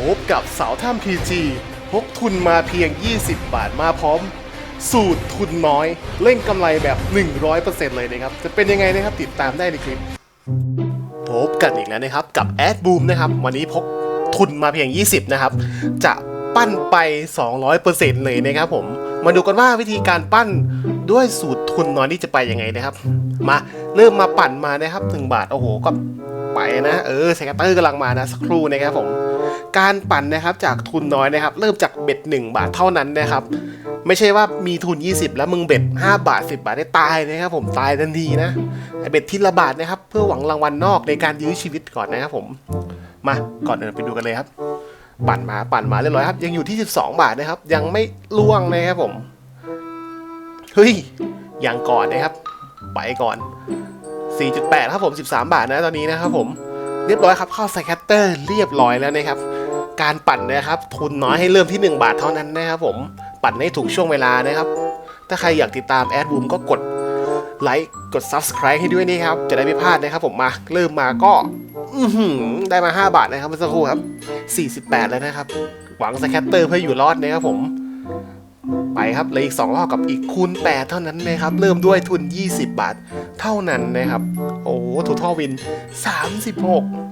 พบกับสาวถ้ำพีจีพกทุนมาเพียง 20 บาทมาพร้อม สูตรทุนน้อย เล่นกำไรแบบ 100%เลยนะครับ จะเป็นยังไงนะครับติดตามได้ในคลิป พบกันอีกแล้วนะครับ กับแอดบูมนะครับ วันนี้พกทุนมาเพียง 20 นะครับ จะปั้นไป 200%เลยนะครับผม มาดูกันว่าวิธีการปั้นด้วยสูตรทุนน้อยนี่จะไปยังไงนะครับ มาเริ่มมาปั่นมานะครับ 1 บาท โอ้โห ก็ ไปนะ เออสแกตเตอร์กำลังมานะสักครู่นะครับผม การปั่นนะครับจากทุนน้อยนะครับ เริ่มจากเบ็ด 1 บาทเท่านั้นนะครับ ไม่ใช่ว่ามีทุน 20 แล้วมึงเบ็ด 5 บาท 10 บาทได้ตายนะครับผมตายทันทีนะไอเบ็ดทีละบาทนะครับ เพื่อหวังรางวัลนอกในการยื้อชีวิตก่อนนะครับผมมาก่อนอื่นไปดูกันเลยครับ ปั่นมาปั่นมาเรียบร้อยครับ ยังอยู่ที่ 12 บาทนะครับ ยังไม่ล่วงนะครับผมเฮ้ยยังก่อนนะครับ ไปก่อน 4.8ครับผม 13 บาทนะตอนนี้นะครับผมเรียบร้อยครับเข้าสแคตเตอร์เรียบร้อยแล้วนะครับ การปั่นนะครับ ทุนน้อยให้เริ่มที่ 1 บาทเท่านั้นนะครับผมปั่นให้ถูกช่วงเวลานะครับ ถ้าใครอยากติดตามแอดบูมก็กดไลค์กด Subscribe ให้ด้วยนะครับ จะได้ไม่พลาดนะครับผมมาเริ่มมาก็ได้มา 5 บาทนะครับเมื่อสักครู่ครับ 48 แล้วนะครับ หวังสแคตเตอร์เพื่ออยู่รอดนะครับผม ไปครับเลยอีก 2 รอบกับอีกคูณ 8 เท่านั้นนะครับ เริ่มด้วยทุน 20 บาท เท่านั้นนะครับ โอ้ถูทอวิน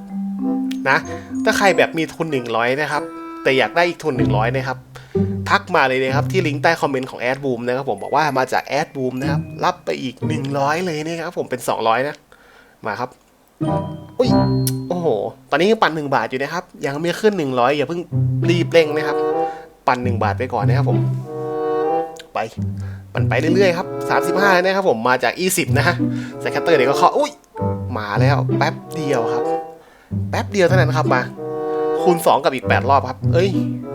36 นะ ถ้าใครแบบมีทุน 100 นะครับ แต่อยากได้อีกทุน 100 นะครับ ทักมาเลยนะครับ ที่ลิงก์ใต้คอมเมนต์ของแอดบูมนะครับผมบอกว่ามาจากแอดบูมนะครับ รับไปอีก 100 เลยนะครับผมเป็น 200 นะ มาครับอุ้ยโอ้โห ตอนนี้ยังปั่น1บาทอยู่นะครับ ยังไม่ขึ้น 100 อย่าเพิ่งรีบเร่งนะครับ ปั่น 1 บาทไปก่อนนะครับผม ไปมันไปเรื่อยๆครับ 35นะครับผมมาจาก 20 นะฮะสแคตเตอร์เดี๋ยวก็เคาะอุ้ยมาแล้วแป๊บเดียวครับ แป๊บเดียวเท่านั้นครับมา คูณ 2 กับอีก 8 รอบครับ เอ้ย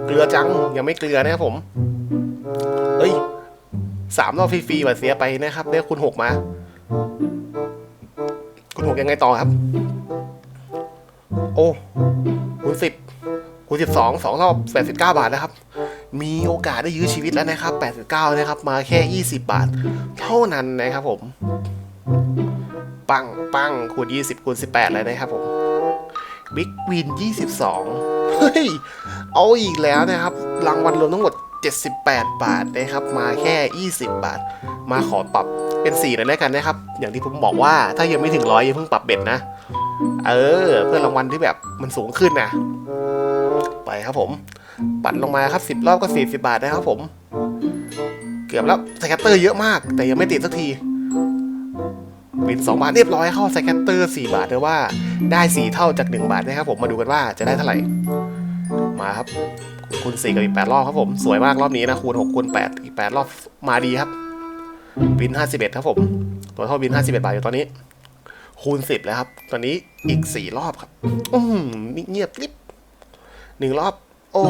เกลือจังยังไม่เกลือนะครับผม เอ้ยสามรอบฟรีๆว่าเสียไปนะครับได้คูณ 6 มา คูณ 6 ยังไงต่อครับ โอ้คูณ10คูณ12 2รอบ89 บาทนะครับ มีโอกาสได้ยื้อชีวิตแล้วนะครับ 89 นะครับ มาแค่ 20 บาท เท่านั้นนะครับผม ปังปังคูณ 20คูณ18 เลยนะครับผมบิ๊กวิน 22 เฮ้ย เอาอีกแล้วนะครับ รางวัลรวมทั้งหมด 78 บาทนะครับ มาแค่ 20 บาท มาขอปรับเป็น4เลยแล้วกันนะครับ อย่างที่ผมบอกว่าถ้ายังไม่ถึงร้อยย่าเพิ่งปรับเบ็ดนะ เออ เพื่อรางวัลที่แบบมันสูงขึ้นนะ ไปครับผม ปั่นลงมาครับ 10 รอบก็ 40 บาทนะครับผม เกือบแล้วสแคตเตอร์เยอะมาก แต่ยังไม่ติดสักทีวิน2บาทเรียบร้อยเข้าสแคตเตอร์4บาทเลยว่าได้ 4 เท่าจาก 1 บาทนะครับผมมาดูกันว่าจะได้เท่าไหร่ มาครับคูณ4กับอีก 8 รอบครับผม สวยมากรอบนี้นะคูณ6คูณ8อีก 8 รอบมาดีครับวิน 51 ครับผม ตัวเท่าวิน 51 บาทอยู่ตอนนี้ คูณ 10 แล้วครับ ตอนนี้อีก 4 รอบครับ อืมเงียบกริบหนึ่งรอบ โอ้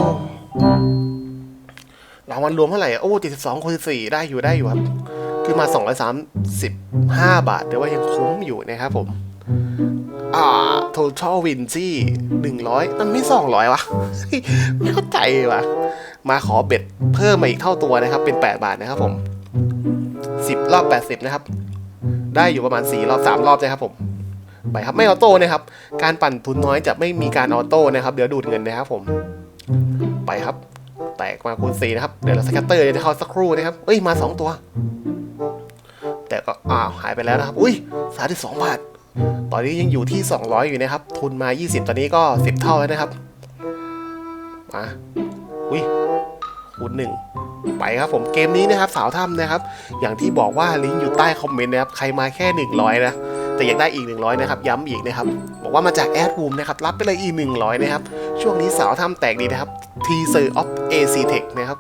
รางวัลรวมเท่าไหร่ โอ้72คูณ4ได้อยู่ได้อยู่ครับขึ้นมา235บห้าบาท แต่ว่ายังคุ้มอยู่นะครับผม อ่า total win ที่100มันไม่200วะ ไม่เข้าใจวะ มาขอเบ็ดเพิ่มมาอีกเท่าตัวนะครับ เป็น8บาทนะครับผม10รอบ80นะครับ ได้อยู่ประมาณ4รอบ3รอบนะครับผมไปครับไม่ออโต้นะครับ การปั่นทุนน้อยจะไม่มีการออโต้นะครับ เดี๋ยวดูดเงินนะครับผม ไปครับ แตกมาคูณ4นะครับ เดี๋ยวเราสแคตเตอร์จะเข้าสักครู่นะครับเอ้ยมา 2 ตัว แต่ก็อ้าวหายไปแล้วนะครับ อุ้ยสาที่สองบาท ตอนนี้ยังอยู่ที่ 200 อยู่นะครับ ทุนมา 20 ตอนนี้ก็ 10 เท่าแล้วนะครับ มา อุ้ยคูณหนึ่งไปครับผมเกมนี้นะครับสาวถ้ำนะครับ อย่างที่บอกว่าลิงก์อยู่ใต้คอมเมนต์นะครับ ใครมาแค่ 100 นะ แต่อยากได้อีก 100 นะครับ ย้ำอีกนะครับ บอกว่ามาจากแอดบูมนะครับ รับไปเลยอีก 100 นะครับ ช่วงนี้สาวถ้ำแตกดีนะครับ Teaser of AC Tech นะครับ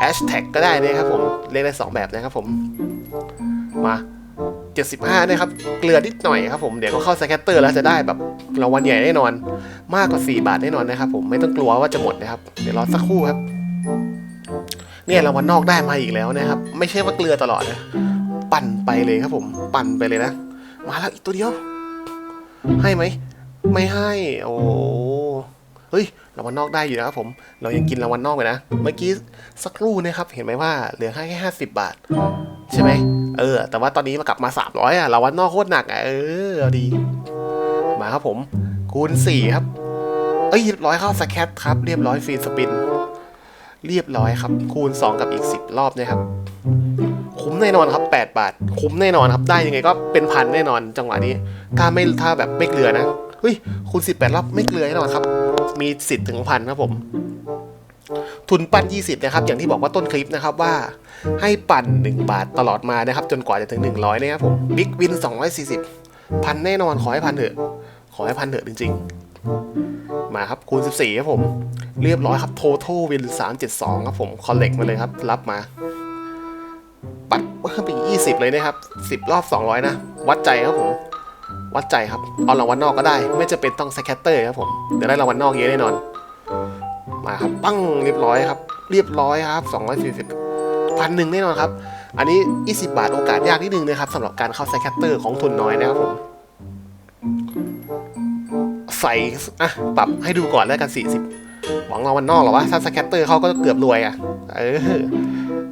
Hashtag ก็ได้นะครับผมเรียกได้ 2 แบบนะครับผม มา 75 นะครับ เกลือนิดหน่อยครับผม เดี๋ยวก็เข้าสแคตเตอร์แล้วจะได้แบบรางวัลใหญ่แน่นอน มากกว่า 4 บาทแน่นอนนะครับผมไม่ต้องกลัวว่าจะหมดนะครับ เดี๋ยวรอสักครู่ครับ เนี่ยรางวัลนอกได้มาอีกแล้วนะครับ ไม่ใช่ว่าเกลือตลอดนะ ปั่นไปเลยครับผม ปั่นไปเลยนะ มาแล้วอีกตัวเดียว ให้ไหม ไม่ให้ โอ้ ฮ้ยรางวัลนอกได้อยู่นะครับผม เรายังกินรางวัลนอกไปนะ เมื่อกี้สักครู่นะครับ เห็นไหมว่าเหลือแค่ห้าสิบบาท ใช่ไหม เออ แต่ว่าตอนนี้มากลับมา300อะรางวัลนอกโคตรหนักอะเออเอาดี มาครับผม คูณ4ครับ เอ้ยเรียบร้อยเข้าสแคทครับ เรียบร้อยฟรีสปิน เรียบร้อยครับ คูณ2กับอีก10รอบนะครับ คุ้มแน่นอนครับ8บาท คุ้มแน่นอนครับ ได้ยังไงก็เป็นพันแน่นอนจังหวะนี้ ถ้าไม่ถ้าแบบไม่เกลือนะ เฮ้ย คูณ18รอบไม่เกลือแน่นอนครับ มีสิทธิ์ถึงพันครับผม ทุนปั้น 20 นะครับ อย่างที่บอกว่าต้นคลิปนะครับว่าให้ปั่น 1 บาทตลอดมานะครับ จนกว่าจะถึง 100นะครับผมบิ๊กวิน 240 พันแน่นอนขอให้พันเถอะขอให้พันเถอะจริง ๆ มาครับคูณ 14 ครับผม เรียบร้อยครับ total win 372 ครับผม collect มาเลยครับ รับมา ปัดเพิ่มไปอีก 20 เลยนะครับ 10 รอบ 200 นะ วัดใจครับผม วัดใจครับ เอารางวัลนอกก็ได้ ไม่จะเป็นต้องสแคตเตอร์ครับผมเดี๋ยวได้รางวัลนอกเยอะแน่นอน มาครับปั้งเรียบร้อยครับ เรียบร้อยครับ 240พันหนึ่งแน่นอนครับ อันนี้ 20 บาทโอกาสยากนิดนึงนะครับสำหรับการเข้าสแคตเตอร์ของทุนน้อยนะครับผมใส่อะปรับให้ดูก่อนแล้วกัน 40 หวังรางวัลนอกหรอวะถ้าสแคตเตอร์เขาก็เกือบรวยอะเออ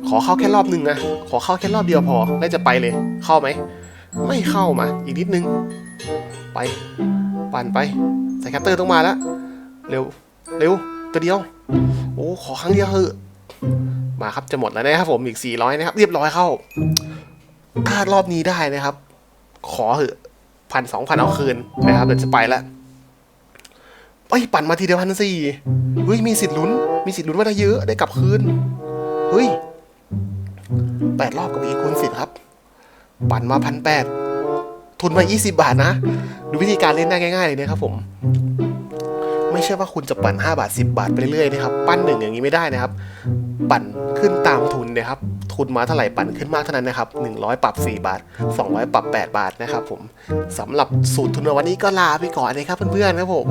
ขอเข้าแค่รอบหนึ่งนะขอเข้าแค่รอบเดียวพอแล้วจะไปเลยเข้าไหม ไม่เข้ามา อีกนิดนึง ไป ปั่นไปใส่แคตเตอร์ต้องมาแล้ว เร็ว เร็วตัวเดียว โอ้ ขอครั้งเดียวเถอะ มาครับจะหมดแล้วนะครับผมอีก 400 นะครับ เรียบร้อยเข้า ถ้ารอบนี้ได้นะครับ ขอเหอะพันสองพันเอาคืนนะครับเดี๋ยวจะไปแล้วไปปั่นมาทีเดียวพันสี่เฮ้ยมีสิทธิ์ลุ้น มีสิทธิ์ลุ้นว่าได้เยอะได้กลับคืน เฮ้ยแปดรอบกับอีกคูณสิบครับ ปั่นมาพันแปดทุนมา 20 บาทนะ ดูวิธีการเล่นได้ง่ายๆเลยนะครับผม ไม่ใช่ว่าคุณจะปั่น 5 บาท 10 บาทไปเรื่อยๆนะครับ ปั้นหนึ่งอย่างนี้ไม่ได้นะครับ ปั่นขึ้นตามทุนนะครับ ทุนมาเท่าไหร่ปั่นขึ้นมากเท่านั้นนะครับ 100 ปรับ 4 บาท 200 ปรับ 8 บาทนะครับผมสำหรับสูตรทุนวันนี้ก็ลาไปก่อนนะครับเพื่อนๆครับผม